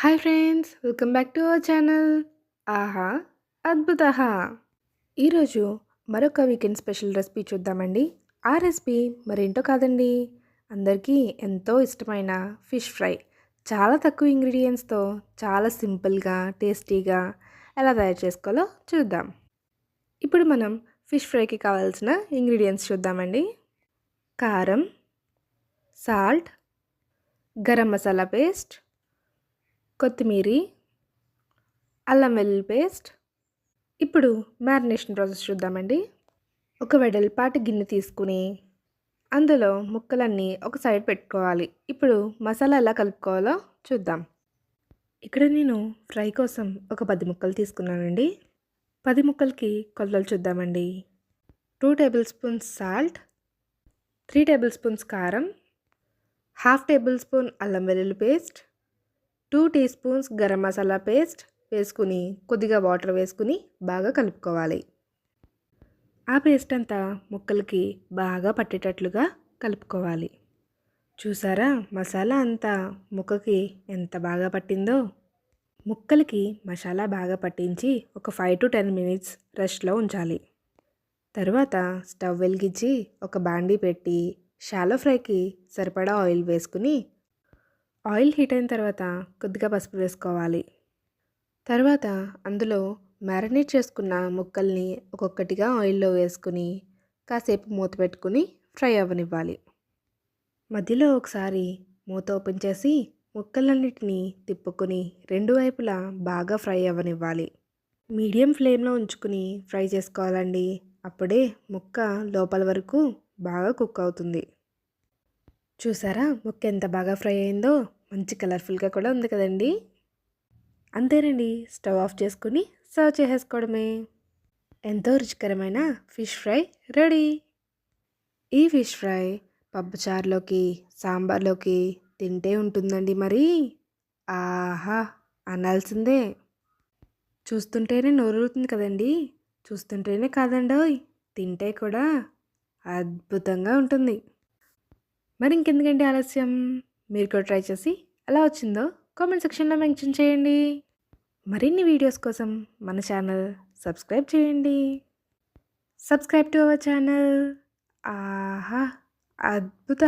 Hi friends welcome back to our channel ఆహా అద్భుత ఈరోజు మరొక వీకెండ్ స్పెషల్ రెసిపీ చూద్దామండి. ఆ రెసిపీ మరేంటో కాదండి. అందరికీ ఎంతో ఇష్టమైన ఫిష్ ఫ్రై చాలా తక్కువ ఇంగ్రీడియంట్స్తో చాలా సింపుల్గా టేస్టీగా ఎలా తయారు చేసుకోవాలో చూద్దాం. ఇప్పుడు మనం ఫిష్ ఫ్రైకి కావాల్సిన ఇంగ్రీడియంట్స్ చూద్దామండి. కారం సాల్ట్ గరం మసాలా పేస్ట్ కొత్తిమీర అల్లం వెల్లుల్లి పేస్ట్. ఇప్పుడు మ్యారినేషన్ ప్రాసెస్ చూద్దామండి. ఒక వెడల్పాటి గిన్నె తీసుకుని అందులో ముక్కలన్నీ ఒక సైడ్ పెట్టుకోవాలి. ఇప్పుడు మసాలా ఎలా కలుపుకోవాలో చూద్దాం. ఇక్కడ నేను ఫ్రై కోసం ఒక పది ముక్కలు తీసుకున్నానండి. పది ముక్కలకి కొలతలు చూద్దామండి. Two tablespoons salt three tablespoons కారం హాఫ్ టేబుల్ స్పూన్ అల్లం వెల్లుల్లి paste two teaspoons garam masala paste వేసుకుని కొద్దిగా వాటర్ వేసుకుని బాగా కలుపుకోవాలి. ఆ పేస్ట్ అంతా ముక్కలకి బాగా పట్టేటట్లుగా కలుపుకోవాలి. చూసారా మసాలా అంతా ముక్కకి ఎంత బాగా పట్టిందో? ముక్కలకి మసాలా బాగా పట్టించి ఒక ఫైవ్ టు టెన్ మినిట్స్ రెస్ట్లో ఉంచాలి. తర్వాత స్టవ్ వెలిగించి ఒక బాండీ పెట్టి షాలో ఫ్రైకి సరిపడా ఆయిల్ వేసుకుని ఆయిల్ హీట్ అయిన తర్వాత కొద్దిగా పసుపు వేసుకోవాలి. తర్వాత అందులో మ్యారినేట్ చేసుకున్న ముక్కల్ని ఒక్కొక్కటిగా ఆయిల్లో వేసుకుని కాసేపు మూత పెట్టుకుని ఫ్రై అవ్వనివ్వాలి. మధ్యలో ఒకసారి మూత ఓపెన్ చేసి ముక్కలన్నిటినీ తిప్పుకొని రెండు వైపులా బాగా ఫ్రై అవ్వనివ్వాలి. మీడియం ఫ్లేమ్లో ఉంచుకుని ఫ్రై చేసుకోవాలండి. అప్పుడే ముక్క లోపల వరకు బాగా కుక్ అవుతుంది. చూసారా? ముక్క ఎంత బాగా ఫ్రై అయిందో మంచి కలర్ఫుల్గా కూడా ఉంది కదండి. అంతేనండి స్టవ్ ఆఫ్ చేసుకుని సర్వ్ చేసేసుకోవడమే. ఎంతో రుచికరమైన ఫిష్ ఫ్రై రెడీ. ఈ ఫిష్ ఫ్రై పప్పుచారులోకి సాంబార్లోకి తింటే ఉంటుందండి మరి. ఆహా అనాల్సిందే. చూస్తుంటేనే నోరుతుంది కదండి. చూస్తుంటేనే కాదండోయ్ తింటే కూడా అద్భుతంగా ఉంటుంది. మరి ఇంకెందుకండి ఆలస్యం? మీరు కూడా ట్రై చేసి ఎలా వచ్చిందో కామెంట్ సెక్షన్లో మెన్షన్ చేయండి. మరిన్ని వీడియోస్ కోసం మన ఛానల్ సబ్స్క్రైబ్ చేయండి. Subscribe to our channel. ఆహా అద్భుత